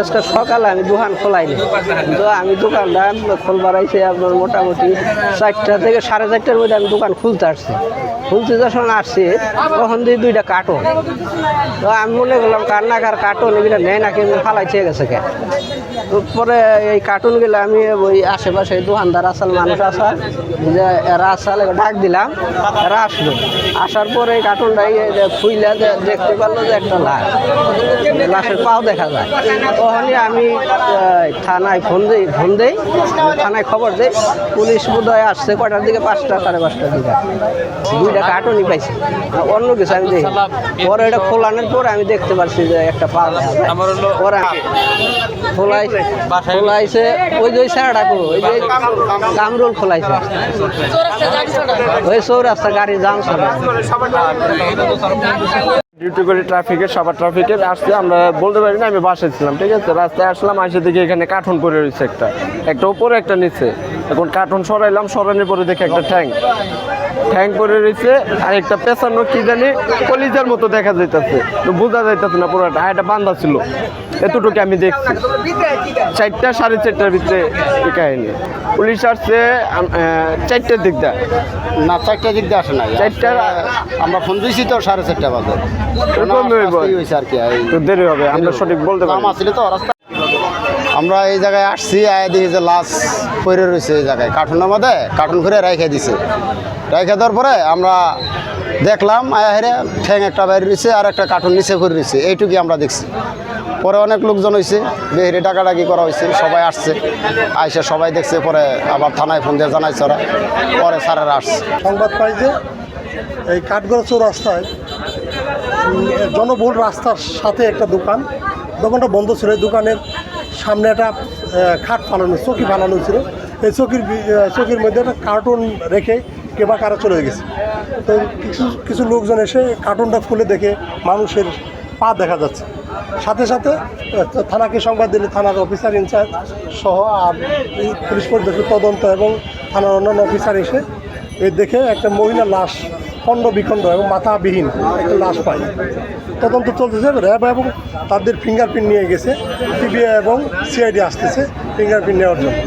আজকে সকালে আমি দোকান খোলাইনি। তো আমি দোকানটা খোলবার আইসে আপনার মোটামুটি চারটা থেকে সাড়ে চারটার মধ্যে আমি দোকান খুলতে আসছি। খুলতে যখন আসছি, তখন দিয়ে দুইটা কার্টন তো আমি মনে করলাম কার না কার কার্টন এগুলো নেয় না, কিন্তু ফালাইছে গেছে কে? তো পরে এই কার্টুনগুলো আমি ওই আশেপাশে দোকানদার আসাল, মানুষ আসার যে এরা আসাল ডাক দিলাম, এরা আসলো। আসার পরে এই কার্টুনটা খুইলে দেখতে পারল যে একটা লাশ। লাশের পাও দেখা যায়। তখনই আমি থানায় ফোন দিই ফোন দিই থানায় খবর দিই। পুলিশ বোধহয় আসছে কটার দিকে? পাঁচটা সাড়ে পাঁচটার দিকে। দুইটা কার্টুনই পাইছি। অন্য কিছু আমি দেখি পরে এটা খোলানোর পরে আমি দেখতে পারছি যে একটা পা খোলাই খোলাইছে ওই যে ওই স্যারটা করো ওই যে কামরুল খোলাইছে। ওই চৌরাস্তা গাড়ি জাম ডিউটি করি ট্রাফিকের সবার ট্রাফিকের আসতে আমরা বলতে পারি না আমি বাসায় ছিলাম ঠিক আছে? রাস্তায় আসলাম আসে দেখি এখানে কার্টুন পরে রয়েছে একটা। একটা উপরে একটা নিচে। এখন কার্টুন সরাইলাম সরানোর পরে দেখি একটা ট্যাঙ্ক ট্যাঙ্ক পরে রয়েছে আর একটা পেছানো কি জানি কলিজার মতো দেখা যাইতেছে। তো বোঝা যাইতেছে না পুরোটা আর একটা বান্ধা ছিল। এতটুকু আমি দেখছি। চারটা সাড়ে চারটার ভিতরে কাহিনী। পুলিশ আসছে চারটার দিক না চারটার দিক দিয়ে আসে না চারটা আমরা ফোন দিয়েছি তো সাড়ে চারটা বাজে। এরকম হইব। আসতেই হয়েছে আর কি এই তো দেরি হবে আমরা সঠিক বলতে পারি। তো রাস্তা আমরা এই জায়গায় আসছি আয় দেখি যে লাশ পড়ে রয়েছে এই জায়গায়। কার্টুনের মধ্যে কার্টুন করে রেখে দিছে। রেখে দেওয়ার পরে আমরা দেখলাম আয়া হেরে ঠ্যাং একটা বাইরে রয়েছে আর একটা কার্টুন নিচে করে রয়েছে এইটুকুই আমরা দেখছি। পরে অনেক লোকজন হয়েছে বেহরে ডাকাডাকি করা হয়েছে সবাই আসছে। আইসে সবাই দেখছে পরে আবার থানায় ফোন দিয়ে জানাইছে ওরা। পরে স্যারেরা আসছে। সংবাদ পাই যে এই কাঠগড়া চৌরাস্তায় উম, জনবহুল রাস্তার সাথে একটা দোকান। দোকানটা বন্ধ ছিল। দোকানের সামনে একটা খাট ফালানো, চকি ফালানো ছিল। এই চকির চকির মধ্যে একটা কার্টুন রেখে কেবা কারা চলে গেছে। তো কিছু কিছু লোকজন এসে কার্টুনটা খুলে দেখে মানুষের পা দেখা যাচ্ছে। সাথে সাথে থানাকে সংবাদ দিলে থানার অফিসার ইনচার্জ সহ আর পুলিশ পরিদর্শক তদন্ত এবং থানার অন্যান্য অফিসার এসে এ দেখে একটা মহিলা লাশ খণ্ড বিখণ্ড এবং মাথাবিহীন একটা লাশ পাই তদন্ত চলতেছে, র্যাব এবং তাদের ফিঙ্গারপ্রিন্ট নিয়ে গেছে, সিবিআই এবং সিআইডি আসতেছে ফিঙ্গারপ্রিন্ট নেওয়ার জন্য।